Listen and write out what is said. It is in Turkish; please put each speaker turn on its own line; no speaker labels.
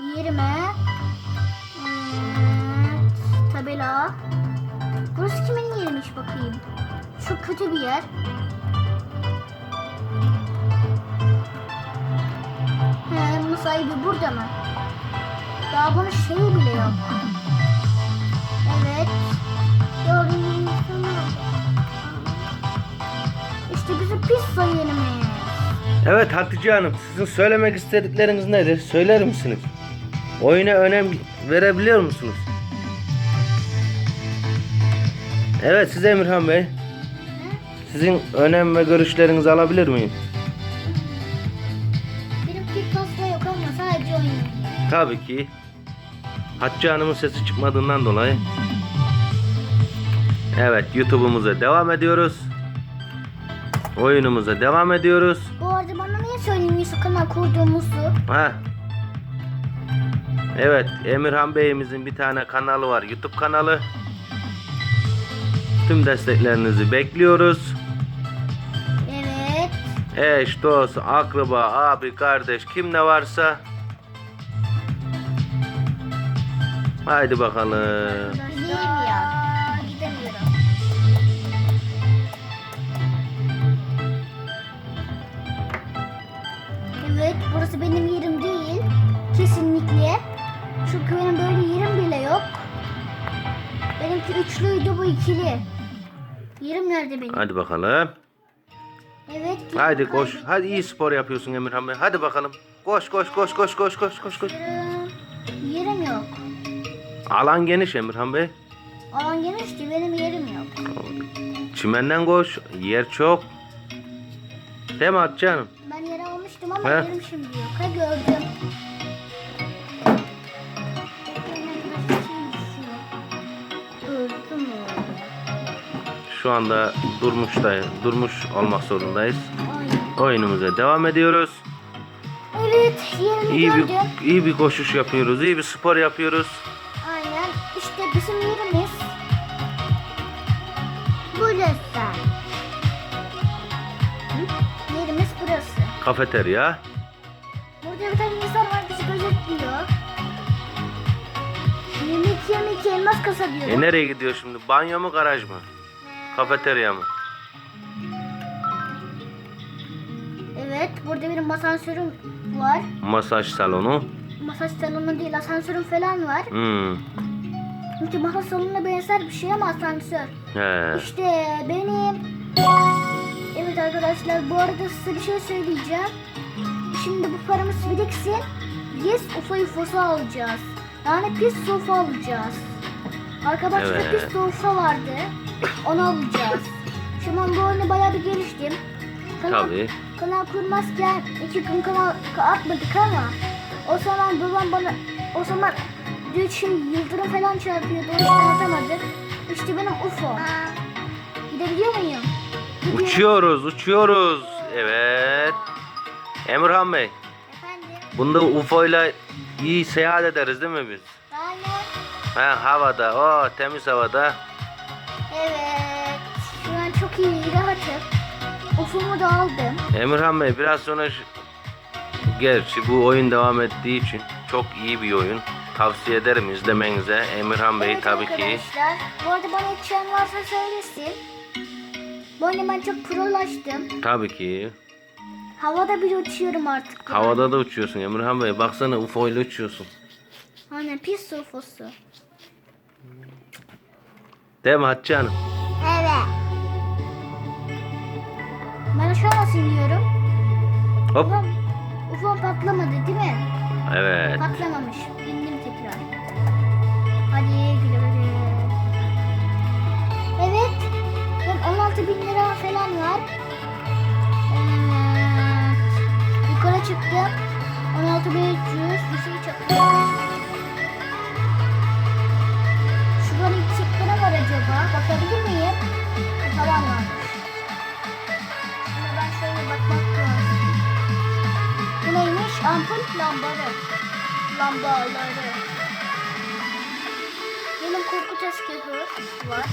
Yerime. Evet. Tabela. Burası kimin yeriymiş bakayım. Çok kötü bir yer. He, bunun sahibi burada mı? Daha bunun şeyi bile yok. Evet. İşte bizim pizza yerimiz.
Evet Hatice Hanım sizin söylemek istedikleriniz nedir? Söyler misiniz? Oyuna önem verebiliyor musunuz? Evet size Emirhan Bey. Sizin önem ve görüşlerinizi alabilir miyim?
Benim pizza yok ama sadece oyun.
Tabii ki. Hatice Hanım'ın sesi çıkmadığından dolayı. Evet YouTube'umuza devam ediyoruz. Oyunumuza devam ediyoruz.
Bu arada bana niye söylemiyorsun kanal kurduğumuzu?
Ha. Evet, Emirhan Bey'imizin bir tane kanalı var, YouTube kanalı. Tüm desteklerinizi bekliyoruz.
Evet.
Eş, dost, akraba, abi, kardeş kim ne varsa. Haydi bakalım.
Evet, burası benim yerim. Kesinlikle. Çünkü benim böyle yerim bile yok. Benimki üçlüydü, bu ikili. Yerim nerede benim?
Hadi bakalım.
Evet. Yerim
koş. Hadi iyi spor yapıyorsun Emirhan Bey. Hadi bakalım. Koş koş koş koş koş koş koş koş.
Yerim- yok.
Alan geniş Emirhan Bey.
Alan genişti, benim yerim yok.
Çimenden koş. Yer çok. Değil mi Hatice Hanım?
Ben yere almıştım ama
He.
yerim şimdi yok. Ha gördüm.
Şu anda durmuşta, durmuş olmak zorundayız. Oyunumuza devam ediyoruz.
Evet, yerimi
İyi bir iyi bir koşuş yapıyoruz. iyi bir spor yapıyoruz.
Aynen. İşte bizim yerimiz. Burası. Hı? Yerimiz burası.
Kafeterya.
Burada bir tane insan var bizi gözetliyor. Yemek yemek elmas kasa diyor.
E nereye gidiyor şimdi? Banyo mu garaj mı? Kafeterya mı?
Evet, burada benim asansörüm var.
Masaj salonu.
Masaj salonu değil, asansörüm falan var.
Hmm.
Çünkü masaj salonuna benzer bir şey ama asansör.
He.
İşte benim... Evet arkadaşlar, bu arada size bir şey söyleyeceğim. Şimdi bu paramız biriksin. Yes UFO UFO'su alacağız. Yani pis sofa alacağız. Arkadaşlar
Evet.
pis sofa vardı. Onu alacağız. Şu an bu oyunu bayağı bir geliştim. Kanal,
Tabii.
kanal kurmazken iki gün kanal atmadık ama o zaman babam bana o zaman bir şey yıldırım falan çarpıyordu. O yüzden atamadık. İşte benim UFO. Gidebiliyor muyum? Gidiyorum.
Uçuyoruz, uçuyoruz. Evet. Emirhan Bey,
Efendim?
bunda UFO ile iyi seyahat ederiz değil mi biz?
Yani
Ha, havada, o temiz havada.
Evet. Şu an çok iyi rahatım. UFO'mu da aldım.
Emirhan Bey biraz sonra gerçi bu oyun devam ettiği için çok iyi bir oyun. Tavsiye ederim izlemenize. Emirhan Bey
Evet
tabii ki.
arkadaşlar. Bu arada bana içen varsa söylesin. Bu arada ben çok prolaştım.
Tabii ki.
Havada bile uçuyorum artık.
Havada da uçuyorsun Emirhan Bey. Baksana UFO ile uçuyorsun.
Aynen pis UFO'su.
Değil mi Hatice Hanım?
Evet. Ben aşağı nasıl iniyorum?
Hop.
UFO, UFO patlamadı değil mi?
Evet.
Patlamamış. Ampul lambaları. Lambaları. Benim korku tezgahı var.